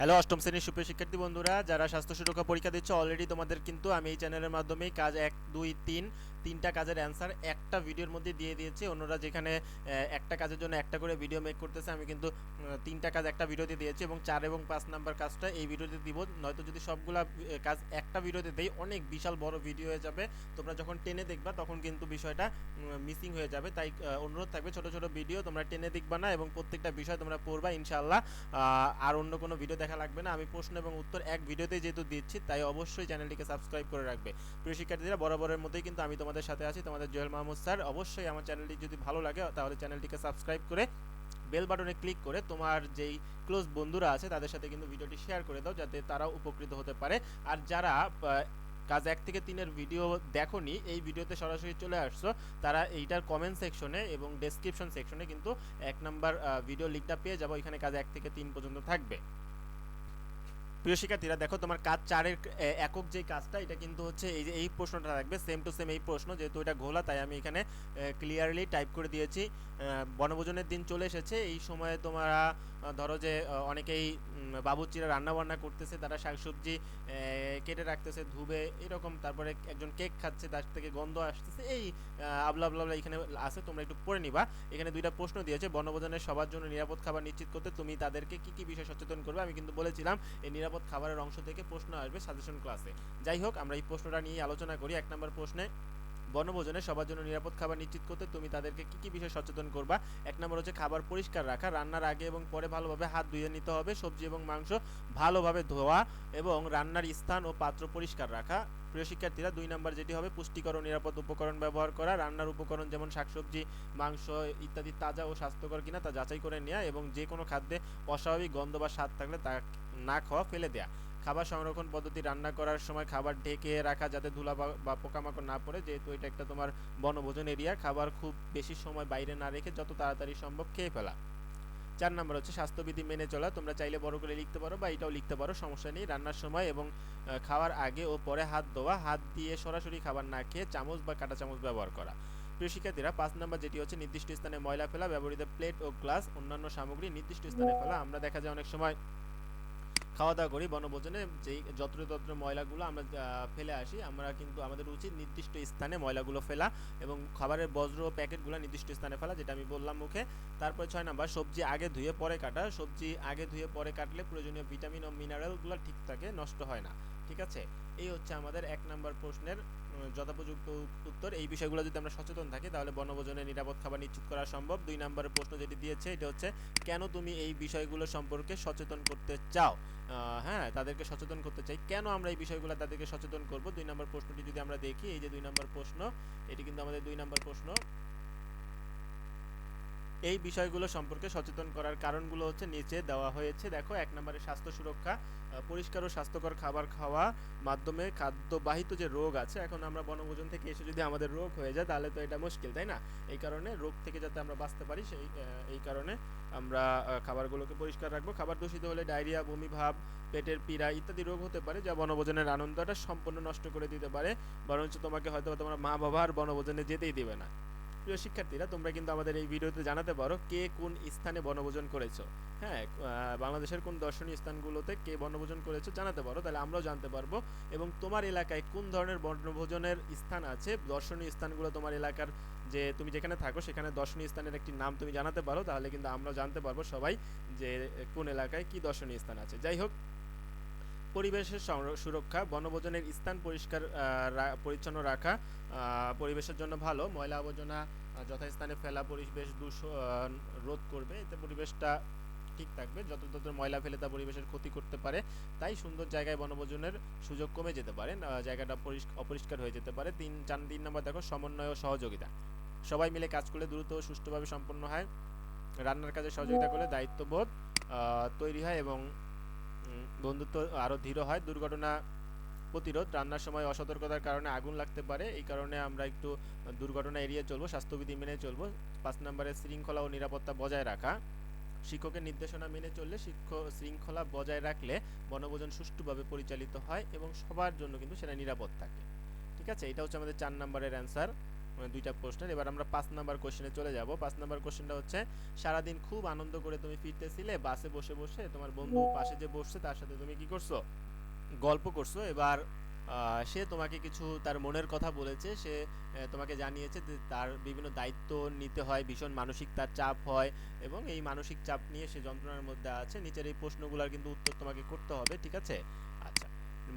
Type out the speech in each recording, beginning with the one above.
Hello, অষ্টম শ্রেণির সুপ্রিয় শিক্ষার্থী বন্ধুরা, যারা স্বাস্থ্য সুরক্ষা পরীক্ষা দিচ্ছে অলরেডি তোমাদের কিন্তু আমি এই চ্যানেলের মাধ্যমেই কাজ এক, দুই, তিন তিনটা কাজের অ্যান্সার একটা ভিডিওর মধ্যে দিয়ে দিয়েছি। অন্যরা যেখানে একটা কাজের জন্য একটা করে ভিডিও মেক করতেছে আমি কিন্তু তিনটা কাজ একটা ভিডিওতে দিয়েছি এবং চার এবং পাঁচ নাম্বার কাজটা এই ভিডিওতে দিব। নয়তো যদি সবগুলা কাজ একটা ভিডিওতে দেই অনেক বিশাল বড় ভিডিও হয়ে যাবে। তোমরা যখন টেনে দেখবা তখন কিন্তু বিষয়টা মিসিং হয়ে যাবে। তাই অনুরোধ থাকবে ছোট ছোট ভিডিও তোমরা টেনে দেখবা না এবং প্রত্যেকটা বিষয় তোমরা পড়বা ইনশাআল্লাহ। আহ, আর অন্য কোনো ভিডিও দেখা লাগবে না। আমি প্রশ্ন এবং উত্তর এক ভিডিওতে যেহেতু দিচ্ছি তাই অবশ্যই চ্যানেলটিকে সাবস্ক্রাইব করে রাখবে। প্রিয় শিক্ষার্থীরা বরাবরের মধ্যেই কিন্তু আমি তোমাদের সাথে আছি তোমাদের জয়েল মাহমুদ স্যার। অবশ্যই আমার চ্যানেলটি যদি ভালো লাগে, তাহলে চ্যানেলটিকে সাবস্ক্রাইব করে বেল বাটনে ক্লিক করে তোমার যেই ক্লোজ বন্ধুরা আছে, তাদের সাথে কিন্তু ভিডিওটি শেয়ার করে দাও, যাতে তারাও উপকৃত হতে পারে। আর যারা কাজ এক থেকে তিনের ভিডিও দেখোনি, এই ভিডিওতে সরাসরি চলে আসছো, তারা এইটার কমেন্ট সেকশনে এবং ডেসক্রিপশন সেকশনে কিন্তু এক নাম্বার ভিডিও লিঙ্কটা পেয়ে যাব। এখানে কাজ এক থেকে তিন পর্যন্ত থাকবে। প্রিয় শিক্ষার্থীরা, দেখো তোমার কাজ চারের একক যে কাজটা, এটা কিন্তু হচ্ছে এই যে, এই প্রশ্নটা থাকবে সেম টু সেম এই প্রশ্ন, যেহেতু এটা ঘোলা, তাই আমি এখানে ক্লিয়ারলি টাইপ করে দিয়েছি। বনভোজনের দিন চলে এসেছে, এই সময়ে তোমরা ধরো যে অনেকেই বাবুচিরা বাবুর্চিরা রান্না বান্না করতেছে, তারা শাকসবজি কেটে রাখতেছে, ধুবে, এরকম, তারপরে একজন কেক খাচ্ছে, তার থেকে গন্ধ আসতেছে, এই আবলা আবলা এখানে আছে, তোমরা একটু পড়ে নিবা। এখানে দুইটা প্রশ্ন দিয়েছে, বনভোজনের সবার জন্য নিরাপদ খাবার নিশ্চিত করতে তুমি তাদেরকে কি কি বিষয় সচেতন করবে? আমি কিন্তু বলেছিলাম, এই নিরাপদ খাবারের অংশ থেকে প্রশ্ন আসবে সাজেশন ক্লাসে। যাই হোক, আমরা এই প্রশ্নটা নিয়ে আলোচনা করি। এক নম্বর প্রশ্নে বনভোজনে সবার জন্য নিরাপদ খাবার নিশ্চিত করতে তুমি তাদেরকে কি কি বিষয়ে সচেতন করবা? এক নম্বর হচ্ছে খাবার পরিষ্কার রাখা, রান্নার আগে এবং পরে ভালোভাবে হাত ধুয়ে নিতে হবে, সবজি এবং মাংস ভালোভাবে ধোয়া এবং রান্নার স্থান ও পাত্র পরিষ্কার রাখা। প্রিয় শিক্ষার্থীরা, দুই নম্বর যেটি হবে পুষ্টিকর ও নিরাপদ উপকরণ ব্যবহার করা, রান্নার উপকরণ যেমন শাকসবজি, মাংস ইত্যাদি তাজা ও স্বাস্থ্যকর কিনা তা যাচাই করে নেওয়া এবং যে কোনো খাদ্যে অস্বাভাবিক গন্ধ বা স্বাদ থাকলে তা না খাওয়া ফেলে দেয়া। খাবার সংরক্ষণ পদ্ধতি রান্না করার সময় খাবার ঢেকে রাখা যাতে ধুলা বা- পোকামাকড় না পড়ে যেহেতু এটা একটা তোমার বনভোজন এরিয়া খাবার খুব বেশি সময় বাইরে না রেখে যত তাড়াতাড়ি সম্ভব খেয়ে ফেলা। চার নম্বর হচ্ছে স্বাস্থ্যবিধি মেনে চলা। তোমরা চাইলে বড় করে লিখতে পারো বা এটাও লিখতে পারো সমস্যা নেই। রান্নার সময় এবং খাওয়ার আগে ও পরে হাত ধোয়া হাত দিয়ে সরাসরি খাবার না খেয়ে চামচ বা কাঁটা চামচ ব্যবহার করা। প্রিয় শিক্ষার্থীরা পাঁচ নম্বর যেটি হচ্ছে নির্দিষ্ট স্থানে ময়লা ফেলা ব্যবহৃত প্লেট ও গ্লাস অন্যান্য সামগ্রী নির্দিষ্ট স্থানে ফেলা। আমরা দেখা যায় অনেক সময় খাওয়া দাওয়া করি, বনভোজনে যেই যত্রতত্র ময়লাগুলো আমরা ফেলে আসি, আমরা কিন্তু আমাদের উচিত নির্দিষ্ট স্থানে ময়লাগুলো ফেলা এবং খাবারের বজ্র প্যাকেটগুলো নির্দিষ্ট স্থানে ফেলা, যেটা আমি বললাম মুখে। তারপরে ছয় নাম্বার, সবজি আগে ধুয়ে পরে কাটা। সবজি আগে ধুয়ে পরে কাটলে প্রয়োজনীয় ভিটামিন ও মিনারেলগুলো ঠিক থাকে, নষ্ট হয় না। ঠিক আছে? এই হচ্ছে আমাদের এক নাম্বার প্রশ্নের যথোপযুক্ত উত্তর। এই বিষয়গুলো যদি আমরা সচেতন থাকি, তাহলে বনভোজনে নিরাপদ খাবার নিশ্চিত করা সম্ভব। দুই নম্বরের প্রশ্ন যেটি দিয়েছে, এটা হচ্ছে, কেন তুমি এই বিষয়গুলো সম্পর্কে সচেতন করতে চাও? হ্যাঁ তাদেরকে সচেতন করতে চাই। কেন আমরা এই বিষয়গুলো তাদেরকে সচেতন করব? দুই নম্বর প্রশ্নটি যদি আমরা দেখি, এই যে দুই নম্বর প্রশ্ন, এটি কিন্তু আমাদের দুই নম্বর প্রশ্ন। এই বিষয়গুলো সম্পর্কে সচেতন করার কারণগুলো হচ্ছে নিচে দেওয়া হয়েছে। দেখো, এক নম্বরে স্বাস্থ্য সুরক্ষা পরিষ্কার ও স্বাস্থ্যকর খাবার খাওয়া মাধ্যমে খাদ্যবাহিত যে রোগ আছে, এখন আমরা বনভোজন থেকে এসে যদি আমাদের রোগ হয়ে যায়, তাহলে তো এটা মুশকিল, তাই না? এই কারণে রোগ থেকে যাতে আমরা বাঁচতে পারি, সেই এই কারণে আমরা খাবারগুলোকে পরিষ্কার রাখব। খাবার দূষিত হলে ডায়রিয়া বমি ভাব পেটের পীড়া ইত্যাদি রোগ হতে পারে, যা বনভোজনের আনন্দটা সম্পূর্ণ নষ্ট করে দিতে পারে। বরঞ্চ তোমাকে হয়তো তোমার মা বাবা আর বনভোজনে যেতেই দেবে না। প্রিয় শিক্ষার্থীরা, তোমরা কিন্তু আমাদের এই ভিডিওতে জানাতে পারো কে কোন স্থানে বনভোজন করেছ। হ্যাঁ বাংলাদেশের কোন দর্শনীয় স্থানগুলোতে কে বনভোজন করেছ জানাতে পারো, তাহলে আমরাও জানতে পারব। এবং তোমার এলাকায় কোন ধরনের বনভোজনের স্থান আছে? দর্শনীয় স্থানগুলো তোমার এলাকার যে তুমি যেখানে থাকো, সেখানে দর্শনীয় স্থানের একটি নাম তুমি জানাতে পারো, তাহলে কিন্তু আমরাও জানতে পারব সবাই যে কোন এলাকায় কি দর্শনীয় স্থান আছে। যাই হোক, পরিবেশের সুরক্ষা, বনভোজনের স্থান পরিষ্কার পরিচ্ছন্ন রাখা পরিবেশের জন্য ভালো, ময়লা আবর্জনা যথাস্থানে ফেলা পরিবেশ দূষ- আহ, রোধ করবে। এতে পরিবেশটা ঠিক থাকবে। যত তত ময়লা ফেলে তা পরিবেশের ক্ষতি করতে পারে তাই সুন্দর জায়গায় বনভোজনের সুযোগ কমে যেতে পারে। জায়গাটা পরিষ্ক- অপরিষ্কার হয়ে যেতে পারে। তিন চার তিন নম্বর দেখো সমন্বয় ও সহযোগিতা। সবাই মিলে কাজ করলে দ্রুত সুষ্ঠুভাবে সম্পন্ন হয়। রান্নার কাজে সহযোগিতা করলে দায়িত্ববোধ তৈরি হয় এবং বন্ধুত্ব আরও দৃঢ় হয়। দুর্ঘটনা প্রতিরোধ। রান্নার সময় অসতর্কতার কারণে আগুন লাগতে পারে। এই কারণে আমরা একটু দুর্ঘটনা এড়িয়ে চলবো স্বাস্থ্যবিধি মেনে চলবো। পাঁচ নম্বরে শৃঙ্খলা ও নিরাপত্তা বজায় রাখা। শিক্ষকের নির্দেশনা মেনে চললে শিক্ষক শৃঙ্খলা বজায় রাখলে বনভোজন সুষ্ঠুভাবে পরিচালিত হয় এবং সবার জন্য কিন্তু সেটা নিরাপদ থাকে। ঠিক আছে? এটা হচ্ছে আমাদের চার নম্বরের অ্যান্সার মানে দুইটা প্রশ্নের। এবার আমরা পাঁচ নাম্বার কোশ্চেনে চলে যাব। পাঁচ নাম্বার কোশ্চেনটা হচ্ছে সারাদিন খুব আনন্দ করে তুমি ফিরতেছিলে বাসে বসে বসে তোমার বন্ধু পাশে যে বসছে তার সাথে তুমি কি করছ? গল্প করছ, এবার সে তোমাকে কিছু তার মনের কথা বলেছে, সে তোমাকে জানিয়েছে যে তার বিভিন্ন দায়িত্ব নিতে হয়, ভীষণ মানসিক তার চাপ হয় এবং এই মানসিক চাপ নিয়ে সে যন্ত্রণার মধ্যে আছে। নিচের এই প্রশ্নগুলোর কিন্তু উত্তর তোমাকে করতে হবে, ঠিক আছে? আচ্ছা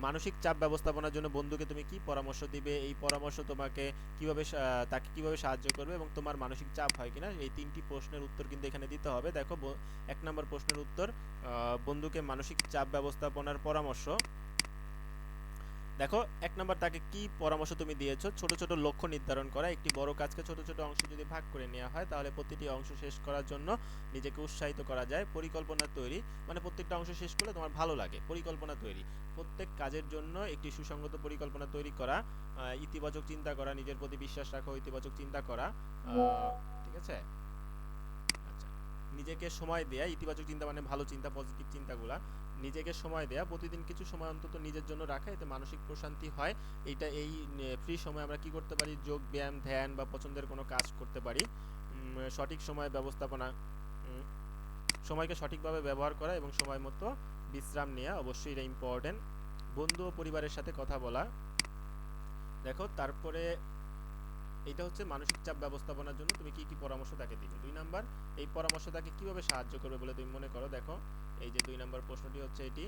মানসিক চাপ ব্যবস্থাপনার জন্য বন্ধুকে তুমি কি পরামর্শ দিবে? এই পরামর্শ তোমাকে কীভাবে তাকে কীভাবে সাহায্য করবে এবং তোমার মানসিক চাপ হয় কিনা? এই তিনটি প্রশ্নের উত্তর কিন্তু এখানে দিতে হবে। দেখো এক নম্বর প্রশ্নের উত্তর বন্ধুকে মানসিক চাপ ব্যবস্থাপনার পরামর্শ দেখো, এক নম্বর তাকে কি পরামর্শ তুমি দিয়েছ? ছোট ছোট লক্ষ্য নির্ধারণ করা। একটি বড় কাজকে ছোট ছোট অংশ যদি ভাগ করে নেওয়া হয়, তাহলে প্রতিটি অংশ শেষ করার জন্য নিজেকে উৎসাহিত করা যায়। পরিকল্পনা তৈরি। মানে প্রত্যেকটা অংশ শেষ করলে তোমার ভালো লাগে। পরিকল্পনা তৈরি। প্রত্যেক কাজের জন্য একটি সুসংগত পরিকল্পনা তৈরি করা। ইতিবাচক চিন্তা করা, নিজের প্রতি বিশ্বাস রাখা, ইতিবাচক চিন্তা করা। ঠিক আছে? নিজেকে সময় দেয়া, ইতিবাচক চিন্তা মানে ভালো চিন্তা পজিটিভ চিন্তাগুলা, নিজেকে সময় দেয়া, প্রতিদিন কিছু সময় অন্তত নিজের জন্য রাখা, এতে মানসিক প্রশান্তি হয়। এইটা এই ফ্রি সময় আমরা কি করতে পারি? যোগ, ব্যায়াম, ধ্যান বা পছন্দের কোনো কাজ করতে পারি। সঠিক সময় ব্যবস্থাপনা সময়কে সঠিকভাবে ব্যবহার করা এবং সময় মতো বিশ্রাম নেওয়া অবশ্যই এটা ইম্পর্টেন্ট বন্ধু ও পরিবারের সাথে কথা বলা। দেখো, তারপরে এটা হচ্ছে মানসিক চাপ ব্যবস্থাপনার জন্য তুমি কি কি পরামর্শ তাকে দিবে। দুই নাম্বার, এই পরামর্শ তাকে কীভাবে সাহায্য করবে বলে তুমি মনে করো? দেখো, এই যে দুই নাম্বার প্রশ্নটি হচ্ছে এটি।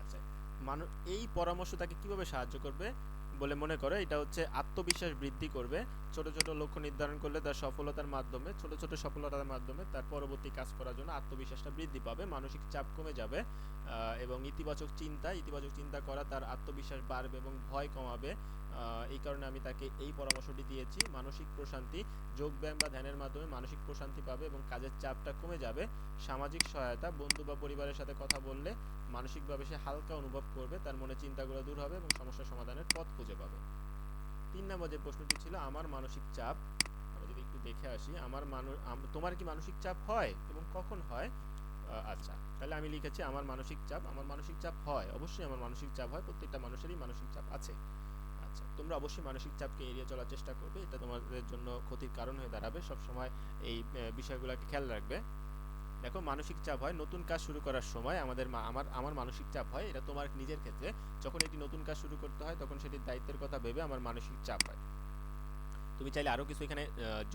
আচ্ছা এই পরামর্শ তাকে কীভাবে সাহায্য করবে বলে মনে করো? এটা হচ্ছে আত্মবিশ্বাস বৃদ্ধি করবে। ছোট ছোট লক্ষ্য নির্ধারণ করলে তার সফলতার মাধ্যমে, ছোট ছোট সফলতার মাধ্যমে তার পরবর্তী কাজ করার জন্য আত্মবিশ্বাসটা বৃদ্ধি পাবে, মানসিক চাপ কমে যাবে এবং ইতিবাচক চিন্তা ইতিবাচক চিন্তা করা তার আত্মবিশ্বাস বাড়বে এবং ভয় কমাবে। এই কারণে আমি তাকে এই পরামর্শটি দিয়েছি। মানসিক প্রশান্তি, যোগব্যায়াম বা ধ্যানের মাধ্যমে মানসিক প্রশান্তি পাবে এবং কাজের চাপটা কমে যাবে। সামাজিক সহায়তা, বন্ধু বা পরিবারের সাথে কথা বললে মানসিকভাবে সে হালকা অনুভব করবে, তার মনে চিন্তাগুলো দূর হবে এবং সমস্যা সমাধানের পথ খুঁজে পাবে। তিন নম্বর যে প্রশ্নটি ছিল, আমার মানসিক চাপ, আমরা যদি একটু দেখে আসি, আমার মানুষ তোমার কি মানসিক চাপ হয় এবং কখন হয়? আচ্ছা তাহলে আমি লিখেছি, আমার মানসিক চাপ, আমার মানসিক চাপ হয়, অবশ্যই আমার মানসিক চাপ হয়, প্রত্যেকটা মানুষেরই মানসিক চাপ আছে। আচ্ছা তোমরা অবশ্যই মানসিক চাপকে এড়িয়ে চলার চেষ্টা করবে, এটা তোমাদের জন্য ক্ষতির কারণ হয়ে দাঁড়াবে সব সময় এই বিষয়গুলোকে খেয়াল রাখবে। দেখো, মানসিক চাপ হয় নতুন কাজ শুরু করার সময়, আমাদের আমার আমার মানসিক চাপ হয়, এটা তোমার নিজের ক্ষেত্রে। যখন একটি নতুন কাজ শুরু করতে হয়, তখন সেটির দায়িত্বের কথা ভেবে আমার মানসিক চাপ হয়। তুমি চাইলে আরও কিছু এখানে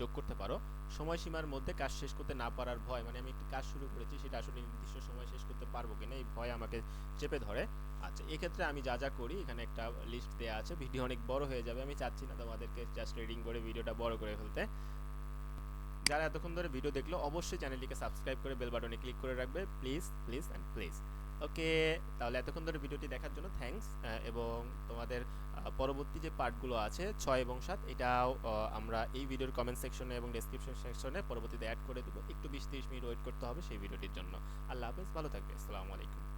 যোগ করতে পারো। সময়সীমার মধ্যে কাজ শেষ করতে না পারার ভয় মানে আমি একটি কাজ শুরু করেছি, সেটা আসলে নির্দিষ্ট সময় শেষ করতে পারব কিনা, এই ভয় আমাকে চেপে ধরে। আচ্ছা এক্ষেত্রে আমি যা যা করি, এখানে একটা লিস্ট দেওয়া আছে। ভিডিও অনেক বড় হয়ে যাবে, আমি চাচ্ছি না তোমাদেরকে জাস্ট রিডিং করে ভিডিওটা বড় করে ফেলতে। যারা এতক্ষণ ধরে ভিডিও দেখল, অবশ্যই চ্যানেলটিকে সাবস্ক্রাইব করে বেল বাটনে ক্লিক করে রাখবে। Please please and please okay তাহলে এতক্ষণ ধরে ভিডিওটি দেখার জন্য থ্যাঙ্কস এবং তোমাদের পরবর্তী যে পার্টগুলো আছে, ছয় এবং সাত, এটাও আমরা এই ভিডিওর কমেন্ট সেকশনে এবং ডেসক্রিপশন সেকশনে পরবর্তীতে অ্যাড করে দেবো। একটু বিশ, তিরিশ মিনিট ওয়েট করতে হবে সেই ভিডিওটির জন্য। আল্লাহ হাফেজ, ভালো থাকবে। আসসালামু আলাইকুম।